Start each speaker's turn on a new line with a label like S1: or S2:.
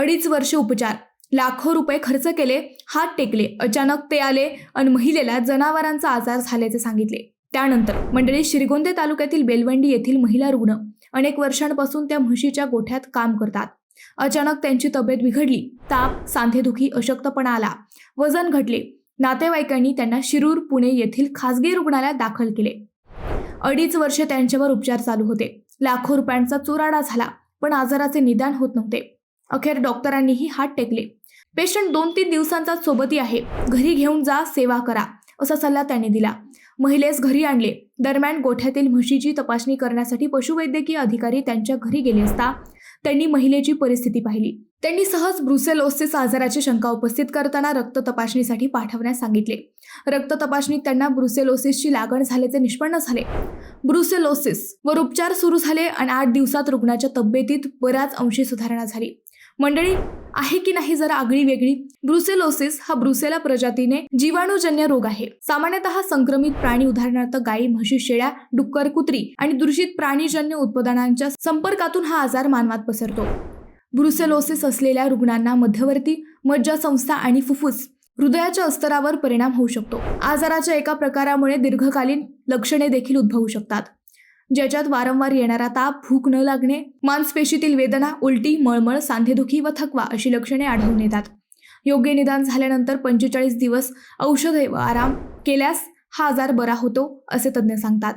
S1: अडीच वर्ष उपचार. लाखो रुपये खर्च केले हात टेकले अचानक ते आले आणि महिलेला जनावरांचा आजार झाल्याचे सांगितले. त्यानंतर मंडळी श्रीगोंदे तालुक्यातील बेलवंडी येथील महिला रुग्ण अनेक वर्षांपासून त्या म्हशीच्या गोठ्यात काम करतात. अचानक त्यांची तब्येत बिघडली. ताप सांधेदुखी अशक्तपणा आला. वजन घटले. नातेवाईकांनी त्यांना शिरूर पुणे येथील खासगी रुग्णालयात दाखल केले. अडीच वर्ष त्यांच्यावर उपचार चालू होते. लाखो रुपयांचा चुराडा झाला पण आजाराचे निदान होत नव्हते. अखेर डॉक्टरांनीही हात टेकले. पेशंट दोन तीन दिवसांचा सोबती आहे. घरी घेऊन जा सेवा करा असा सल्ला त्यांनी दिला. महिलेस घरी आणले. दरम्यान गोठ्यातील म्हशीची तपासणी करण्यासाठी पशुवैद्यकीय अधिकारी त्यांच्या घरी गेले असता त्यांनी महिलेची परिस्थिती पाहिली. त्यांनी सहज ब्रुसेलोसिस आजाराची शंका उपस्थित करताना रक्त तपासणीसाठी पाठवण्यास सांगितले. रक्त तपासणीत त्यांना ब्रुसेलोसिसची लागण झाल्याचे निष्पन्न झाले. ब्रुसेलोसिस वर उपचार सुरू झाले आणि आठ दिवसात रुग्णाच्या तब्येतीत बऱ्याच अंशी सुधारणा झाली. मंडळी आहे की नाही जरा आगळी वेगळी? ब्रुसेलोसिस हा ब्रुसेला प्रजातीने जीवाणूजन्य रोग आहे. सामान्यतः संक्रमित प्राणी उदाहरणार्थ गायी म्हशी शेळ्या डुक्कर कुत्री आणि दूषित प्राणीजन्य उत्पादनांच्या संपर्कातून हा आजार मानवात पसरतो. ब्रुसेलोसिस असलेल्या रुग्णांना मध्यवर्ती मज्जासंस्था आणि फुफ्फुस हृदयाच्या अस्तरावर परिणाम होऊ शकतो. आजाराच्या एका प्रकारामुळे दीर्घकालीन लक्षणे देखील उद्भवू शकतात. ज्याच्यात वारंवार येणारा ताप भूक न लागणे मांसपेशीतील वेदना उलटी मळमळ सांधेदुखी व थकवा अशी लक्षणे आढळून येतात. योग्य निदान झाल्यानंतर पंचेचाळीस दिवस औषधे व आराम केल्यास हा आजार बरा होतो असे तज्ज्ञ सांगतात.